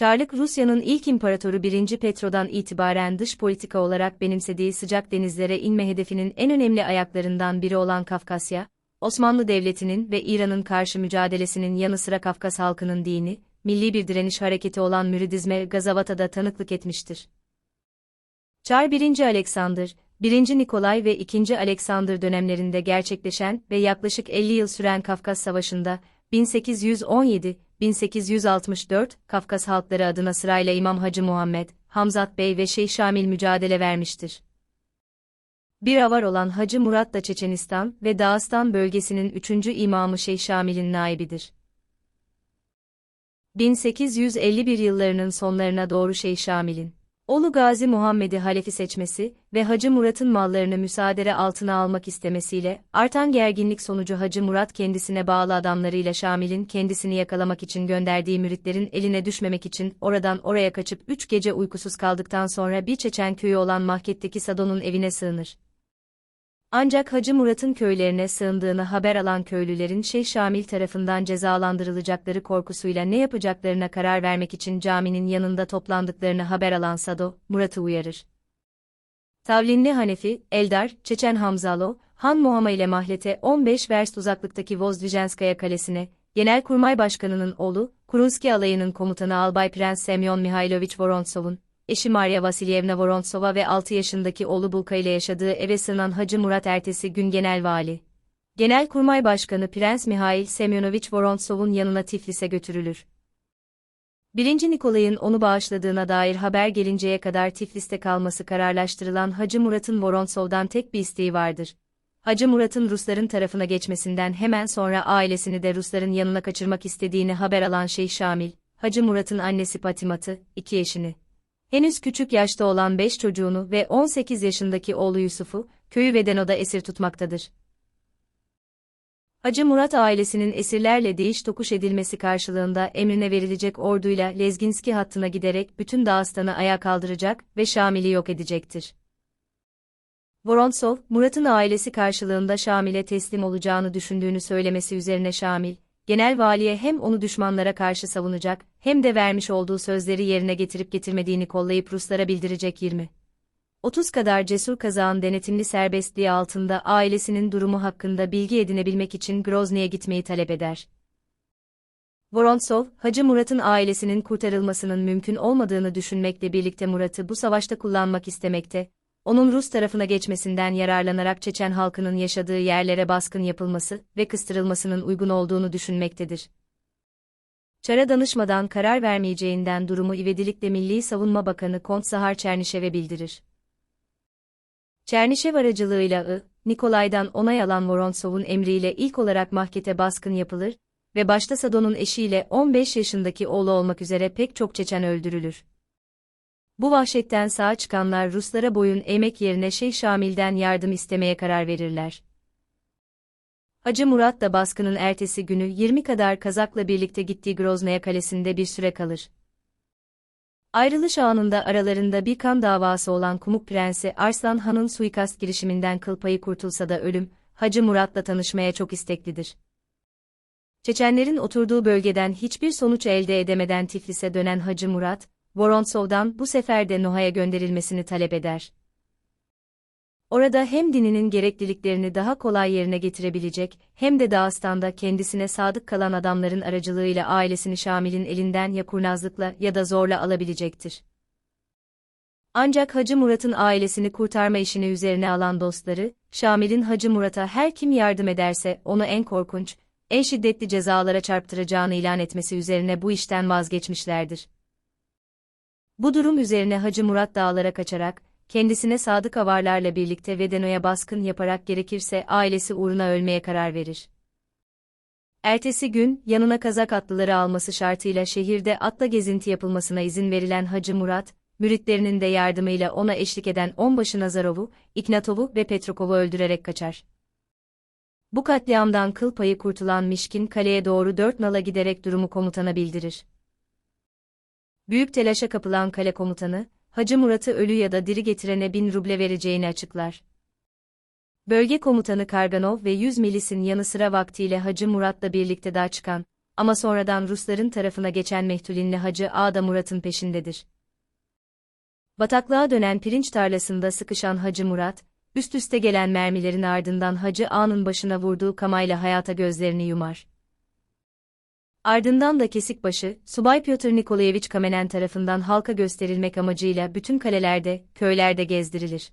Çarlık Rusya'nın ilk imparatoru 1. Petro'dan itibaren dış politika olarak benimsediği sıcak denizlere inme hedefinin en önemli ayaklarından biri olan Kafkasya, Osmanlı Devleti'nin ve İran'ın karşı mücadelesinin yanı sıra Kafkas halkının dini, milli bir direniş hareketi olan Müridizme Gazavata'da tanıklık etmiştir. Çar 1. Alexander, 1. Nikolay ve 2. Alexander dönemlerinde gerçekleşen ve yaklaşık 50 yıl süren Kafkas Savaşı'nda, 1817-1864 Kafkas halkları adına sırayla İmam Hacı Muhammed, Hamzat Bey ve Şeyh Şamil mücadele vermiştir. Bir avar olan Hacı Murat da Çeçenistan ve Dağıstan bölgesinin üçüncü imamı Şeyh Şamil'in naibidir. 1851 yıllarının sonlarına doğru Şeyh Şamil'in Oğlu Gazi Muhammed'i halefi seçmesi ve Hacı Murat'ın mallarını müsaade altına almak istemesiyle, artan gerginlik sonucu Hacı Murat kendisine bağlı adamlarıyla Şamil'in kendisini yakalamak için gönderdiği müritlerin eline düşmemek için oradan oraya kaçıp üç gece uykusuz kaldıktan sonra bir Çeçen köyü olan Mahket'teki Sadon'un evine sığınır. Ancak Hacı Murat'ın köylerine sığındığını haber alan köylülerin Şeyh Şamil tarafından cezalandırılacakları korkusuyla ne yapacaklarına karar vermek için caminin yanında toplandıklarını haber alan Sado, Murat'ı uyarır. Tavlinli Hanefi, Eldar, Çeçen Hamzalo, Han Muhammed ile Mahlet'e 15 verst uzaklıktaki Vozdvijenskaya kalesine, Genelkurmay Başkanı'nın oğlu, Kurunski alayının komutanı Albay Prens Semyon Mihailovich Vorontsov'un, eşi Maria Vasilyevna Vorontsova ve 6 yaşındaki oğlu Bulka ile yaşadığı eve sığınan Hacı Murat ertesi gün genel vali. Genelkurmay Başkanı Prens Mihail Semyonovich Vorontsov'un yanına Tiflis'e götürülür. 1. Nikolay'ın onu bağışladığına dair haber gelinceye kadar Tiflis'te kalması kararlaştırılan Hacı Murat'ın Vorontsov'dan tek bir isteği vardır. Hacı Murat'ın Rusların tarafına geçmesinden hemen sonra ailesini de Rusların yanına kaçırmak istediğini haber alan Şeyh Şamil, Hacı Murat'ın annesi Patimat'ı, iki eşini, henüz küçük yaşta olan 5 çocuğunu ve 18 yaşındaki oğlu Yusuf'u, köyü Vedeno'da esir tutmaktadır. Hacı Murat ailesinin esirlerle değiş tokuş edilmesi karşılığında emrine verilecek orduyla Lezginski hattına giderek bütün Dağıstan'ı ayağa kaldıracak ve Şamil'i yok edecektir. Vorontsov, Murat'ın ailesi karşılığında Şamil'e teslim olacağını düşündüğünü söylemesi üzerine Şamil, genel valiye hem onu düşmanlara karşı savunacak, hem de vermiş olduğu sözleri yerine getirip getirmediğini kollayıp Ruslara bildirecek 20. 30 kadar cesur kazağın denetimli serbestliği altında ailesinin durumu hakkında bilgi edinebilmek için Grozny'e gitmeyi talep eder. Vorontsov, Hacı Murat'ın ailesinin kurtarılmasının mümkün olmadığını düşünmekle birlikte Murat'ı bu savaşta kullanmak istemekte, onun Rus tarafına geçmesinden yararlanarak Çeçen halkının yaşadığı yerlere baskın yapılması ve kıstırılmasının uygun olduğunu düşünmektedir. Çara danışmadan karar vermeyeceğinden durumu ivedilikle Milli Savunma Bakanı Kont Zahar Çernişev'e bildirir. Çernişev aracılığıyla I, Nikolay'dan onay alan Vorontsov'un emriyle ilk olarak mahkete baskın yapılır ve başta Sadon'un eşiyle 15 yaşındaki oğlu olmak üzere pek çok Çeçen öldürülür. Bu vahşetten sağ çıkanlar Ruslara boyun eğmek yerine Şeyh Şamil'den yardım istemeye karar verirler. Hacı Murat da baskının ertesi günü 20 kadar kazakla birlikte gittiği Groznaya kalesinde bir süre kalır. Ayrılış anında aralarında bir kan davası olan Kumuk Prensi Arslan Han'ın suikast girişiminden kıl payı kurtulsa da ölüm, Hacı Murat'la tanışmaya çok isteklidir. Çeçenlerin oturduğu bölgeden hiçbir sonuç elde edemeden Tiflis'e dönen Hacı Murat, Vorontsov'dan bu sefer de Noha'ya gönderilmesini talep eder. Orada hem dininin gerekliliklerini daha kolay yerine getirebilecek, hem de Dağıstan'da kendisine sadık kalan adamların aracılığıyla ailesini Şamil'in elinden ya kurnazlıkla ya da zorla alabilecektir. Ancak Hacı Murat'ın ailesini kurtarma işini üzerine alan dostları, Şamil'in Hacı Murat'a her kim yardım ederse onu en korkunç, en şiddetli cezalara çarptıracağını ilan etmesi üzerine bu işten vazgeçmişlerdir. Bu durum üzerine Hacı Murat dağlara kaçarak, kendisine sadık avarlarla birlikte Vedeno'ya baskın yaparak gerekirse ailesi uğruna ölmeye karar verir. Ertesi gün, yanına kazak atlıları alması şartıyla şehirde atla gezinti yapılmasına izin verilen Hacı Murat, müritlerinin de yardımıyla ona eşlik eden onbaşı Nazarov'u, İknatov'u ve Petrokov'u öldürerek kaçar. Bu katliamdan kıl payı kurtulan Mişkin kaleye doğru dört nala giderek durumu komutana bildirir. Büyük telaşa kapılan kale komutanı, Hacı Murat'ı ölü ya da diri getirene bin ruble vereceğini açıklar. Bölge komutanı Karganov ve 100 milisin yanı sıra vaktiyle Hacı Murat'la birlikte daha çıkan, ama sonradan Rusların tarafına geçen Mehtulinli Hacı Ağa Murat'ın peşindedir. Bataklığa dönen pirinç tarlasında sıkışan Hacı Murat, üst üste gelen mermilerin ardından Hacı Ağa'nın başına vurduğu kamayla hayata gözlerini yumar. Ardından da Kesikbaşı, Subay Pyotr Nikolayevich Kamenen tarafından halka gösterilmek amacıyla bütün kalelerde, köylerde gezdirilir.